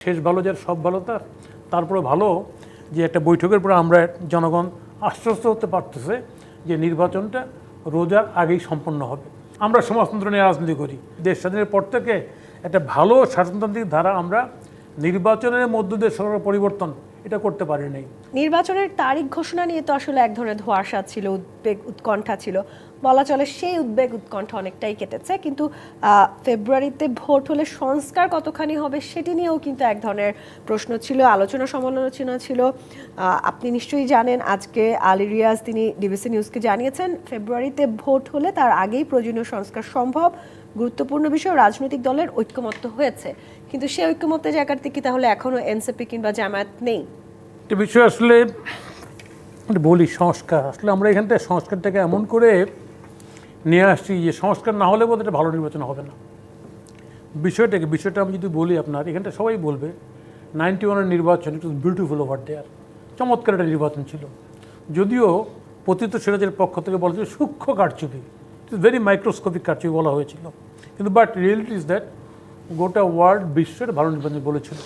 শেষ ভালো যার সব ভালো তার তারপরে ভালো যে একটা বৈঠকের পর আমরা জনগণ আশ্বস্ত হতে পারতেছে যে নির্বাচনটা রোজার আগেই সম্পন্ন হবে। আমরা সমাজতন্ত্র নিয়ে রাজনীতি করি। দেশ স্বাধীনের পর থেকে একটা ভালো শাসনতান্ত্রিক ধারা আমরা নির্বাচনের মধ্য দিয়ে সরকার পরিবর্তন এটা করতে পারি নাই। নির্বাচনের তারিখ ঘোষণা নিয়ে তো আসলে এক ধরনের ধোঁয়াশা ছিল, উদ্বেগ, উৎকণ্ঠা ছিল। বলা চলে সেই উদ্বেগ, উৎকণ্ঠা অনেকটাই কেটেছে। কিন্তু ফেব্রুয়ারিতে ভোট হলে সংস্কার কতখানি হবে সেটি নিয়েও কিন্তু এক ধরনের প্রশ্ন ছিল, আলোচনা সমালোচনা ছিল। আপনি নিশ্চয়ই জানেন, আজকে আলী রিয়াজ তিনি ডিবিসি নিউজকে জানিয়েছেন, ফেব্রুয়ারিতে ভোট হলে তার আগেই প্রয়োজনীয় সংস্কার সম্ভব। গুরুত্বপূর্ণ বিষয়, রাজনৈতিক দলের ঐক্যমত্য হয়েছে। কিন্তু সেই ঐক্যমত্যের জায়গাতে কি তাহলে এখনও এনসিপি কিংবা জামায়াত নেই? একটা বিষয় আসলে বলি সংস্কার। আসলে আমরা এখান থেকে সংস্কারটাকে এমন করে নিয়ে আসছি যে সংস্কার না হলে এটা ভালো নির্বাচন হবে না। বিষয়টাকে, বিষয়টা আমি যদি বলি আপনার, এখানটা সবাই বলবে নাইনটি ওয়ানের নির্বাচন ইট বিউটিফুল ওভার দেয়ার চমৎকার একটা নির্বাচন ছিল। যদিও পতিত সিরাজের পক্ষ থেকে বলা হয়েছিল সূক্ষ্ম কারচুপি। ভেরি মাইক্রোস্কোপিক কারচুপি বলা হয়েছিল। কিন্তু বাট রিয়েলিটি ইজ দ্যাট গোটা ওয়ার্ল্ড বিশ্বের ভালো নির্বাচন বলেছিল।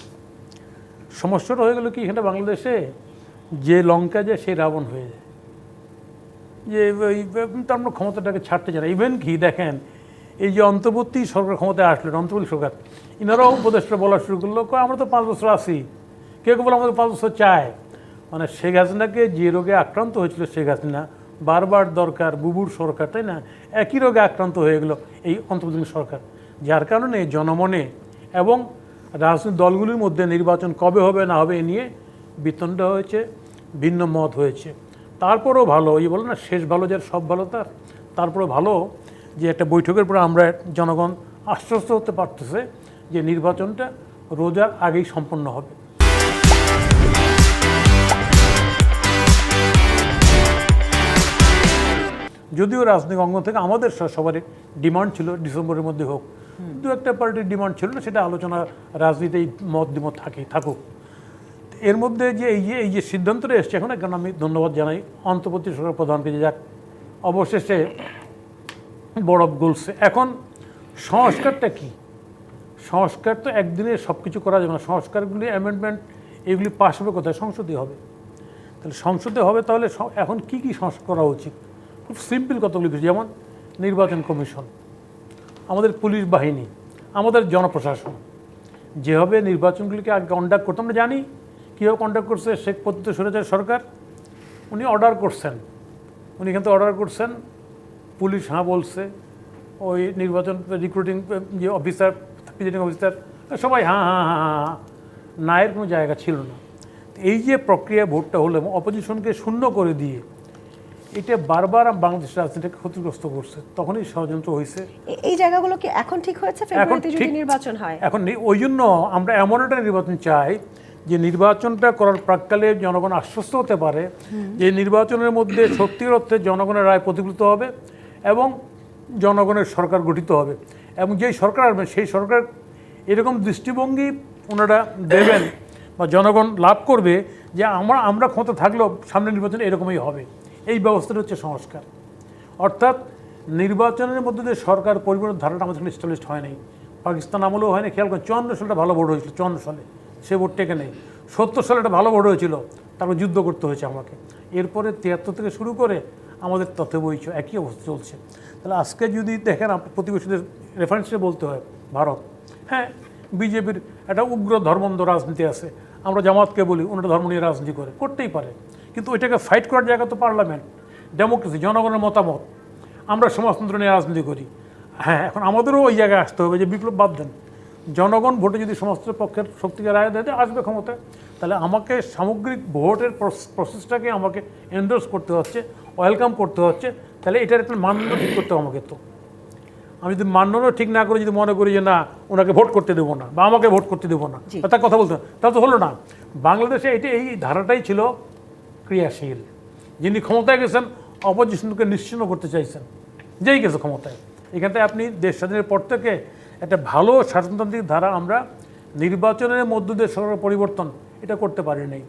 সমস্যাটা হয়ে গেল কি, এখানে বাংলাদেশে যে লঙ্কা যায়, সে রাবণ হয়ে যায়। যে ওই, তার আমরা ক্ষমতাটাকে ছাড়তে চায় না। ইভেন কি, দেখেন, এই যে অন্তর্বর্তী সরকার ক্ষমতায় আসলেন অন্তর্বর্তী সরকার, ইনারাও উপদেশটা বলা শুরু করল আমরা তো পাঁচ বছর আসি কেউ কেউ বলে, আমাদের পাঁচ বছর চায় মানে শেখ হাসিনাকে যে রোগে আক্রান্ত হয়েছিল, শেখ হাসিনা বারবার দরকার বুবুর সরকার, তাই না? একই রোগে আক্রান্ত হয়ে গেলো এই অন্তর্বর্তী সরকার। যার কারণে জনমনে এবং রাজনৈতিক দলগুলির মধ্যে নির্বাচন কবে হবে, না হবে, এ নিয়ে বিতণ্ডা হয়েছে, ভিন্ন মত হয়েছে। তারপরও ভালো, এই বলে না, শেষ ভালো যার, সব ভালো তার। তারপরে ভালো যে একটা বৈঠকের পর আমরা জনগণ আশ্বস্ত হতে পারতেছে যে নির্বাচনটা রোজার আগেই সম্পন্ন হবে। যদিও রাজনৈতিক অঙ্গন থেকে আমাদের সবারই ডিমান্ড ছিল ডিসেম্বরের মধ্যে হোক। দু একটা পার্টির ডিমান্ড ছিল না সেটা আলোচনা রাজনীতি মত দ্বিমত থাকে থাকুক। এর মধ্যে যে এই যে এই যে সিদ্ধান্তটা এসছে এখন এখন আমি ধন্যবাদ জানাই অন্তর্বর্তী সরকার প্রধানকে যে যাক অবশেষে বড় গোলসে এখন সংস্কারটা কি? সংস্কার তো একদিনে সব কিছু করা যাবে না। সংস্কারগুলি অ্যামেন্ডমেন্ট এগুলি পাশ হবে কোথায়? সংসদে হবে। তাহলে সংসদে হবে তাহলে এখন কি কি সংস্কার করা উচিত? খুব সিম্পল কতগুলি কিছু যেমন নির্বাচন কমিশন, আমাদের পুলিশ বাহিনী, আমাদের জনপ্রশাসন যেভাবে নির্বাচনগুলিকে আগে কন্ডাক্ট করতো, আমরা জানি কীভাবে কন্ডাক্ট করছে শেখ পতিত সরেজার সরকার উনি অর্ডার করছেন, উনি কিন্তু অর্ডার করছেন, পুলিশ হ্যাঁ বলছে, ওই নির্বাচন রিক্রুটিং যে অফিসার প্রিজাইডিং অফিসার সবাই হ্যাঁ হ্যাঁ হ্যাঁ হ্যাঁ হ্যাঁ। নায়ের কোনো জায়গা ছিল না এই যে প্রক্রিয়া ভোটটা হলো এবং অপোজিশনকে শূন্য করে দিয়ে এটা বারবার বাংলাদেশ রাজনীতিকে ক্ষতিগ্রস্ত করছে তখনই ষড়যন্ত্র হয়েছে। এই জায়গাগুলো কি এখন ঠিক হয়েছে? ফেব্রুয়ারিতে যদি নির্বাচন হয়। এখন ওই জন্য আমরা এমন একটা নির্বাচন চাই যে নির্বাচনটা করার প্রাককালে জনগণ আশ্বস্ত হতে পারে যে নির্বাচনের মধ্যে সত্যির অর্থে জনগণের রায় প্রতিফলিত হবে এবং জনগণের সরকার গঠিত হবে। এবং যেই সরকার আসবে সেই সরকার এরকম দৃষ্টিভঙ্গি ওনারা দেবেন বা জনগণ লাভ করবে যে আমরা আমরা ক্ষমতা থাকলেও সামনে নির্বাচন এরকমই হবে। এই ব্যবস্থাটা হচ্ছে সংস্কার। অর্থাৎ নির্বাচনের মধ্যে দিয়ে সরকার পরিবর্তন ধারণা আমাদের এখানে স্টাবলিশড হয় নাই। পাকিস্তান আমলেও হয়নি খেয়াল করেন, চুয়ান্ন সালটা ভালো ভোট হয়েছিল, চুয়ান্ন সালে। সে ভোট টেকে নেই। সত্তর সালে একটা ভালো ভোট হয়েছিল, তারপর যুদ্ধ করতে হয়েছে আমাকে। এরপরে তিয়াত্তর থেকে শুরু করে আমাদের তথ্য বইছ একই অবস্থা চলছে। তাহলে আজকে যদি দেখেন প্রতিবেশীদের রেফারেন্সে বলতে হয়, ভারত হ্যাঁ বিজেপির একটা উগ্র ধর্মন্ধ রাজনীতি আছে। আমরা জামাতকে বলি ওনারা ধর্ম নিয়ে রাজনীতি করে, করতেই পারে। কিন্তু ওইটাকে ফাইট করার জায়গা তো পার্লামেন্ট ডেমোক্রেসি জনগণের মতামত। আমরা সমাজতন্ত্র নিয়ে রাজনীতি করি। হ্যাঁ এখন আমাদেরও ওই জায়গায় আসতে হবে যে বিপ্লব বাদ দেন। জনগণ ভোটে যদি সমাজতন্ত্রের পক্ষের শক্তিকে রায় দেয় আসবে ক্ষমতায়। তাহলে আমাকে সামগ্রিক ভোটের প্রসেসটাকে আমাকে এন্ডোর্স করতে হচ্ছে ওয়েলকাম করতে হচ্ছে তাহলে এটার একটা মানদণ্ড ঠিক করতে হবে আমাকে তো। আমি যদি মান্যও ঠিক না করে যদি মনে করি যে না ওনাকে ভোট করতে দেবো না বা আমাকে ভোট করতে দেবো না। তার কথা বলতে তাহলে তো হলো না। বাংলাদেশে এটা এই ধারাটাই ছিল ক্রিয়াশীল। যিনি ক্ষমতায় গেছেন, অপোজিশনকে নিশ্চিন্ন করতে চাইছেন। যেই গেছে ক্ষমতায়। এখান থেকে আপনি দেশ স্বাধীনের পর থেকে একটা ভালো শাসনতান্ত্রিক ধারা আমরা নির্বাচনের মধ্য দিয়ে সরকার পরিবর্তন এটা করতে পারি নাই